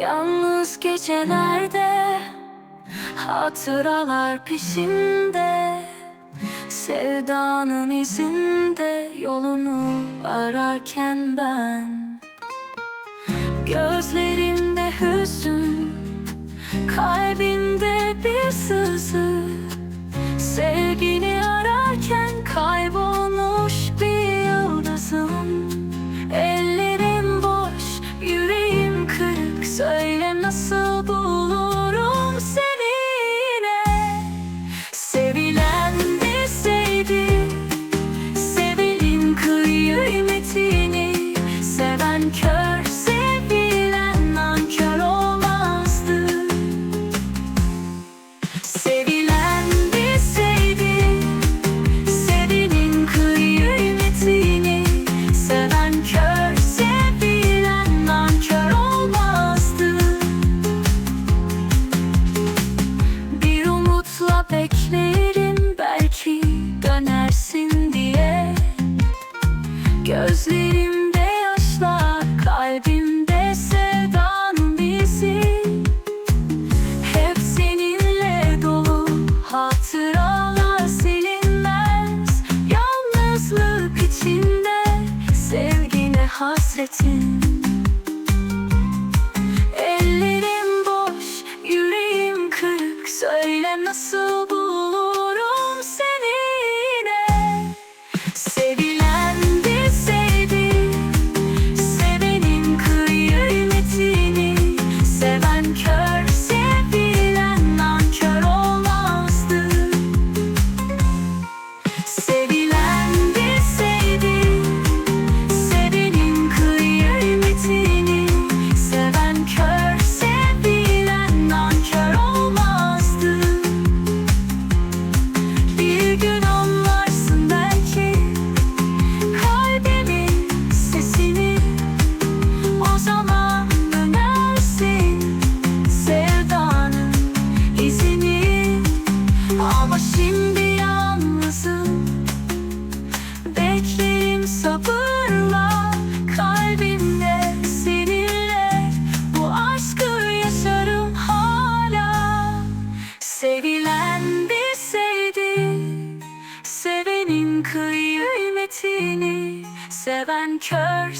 Yalnız gecelerde Hatıralar peşimde. Sevdanın izinde Yolunu ararken ben Gözlerinde hüzün Kalbimde bir sızı hasretin. Ellerim boş, yüreğim kırık. Söyle nasıl bulurum seni yine Sevilen Ama şimdi yalnızım. Beklerim sabırla Kalbimde seninle. Bu aşkı yaşarım hala. Sevilen bir sevdi Sevenin kıymetini. Seven kör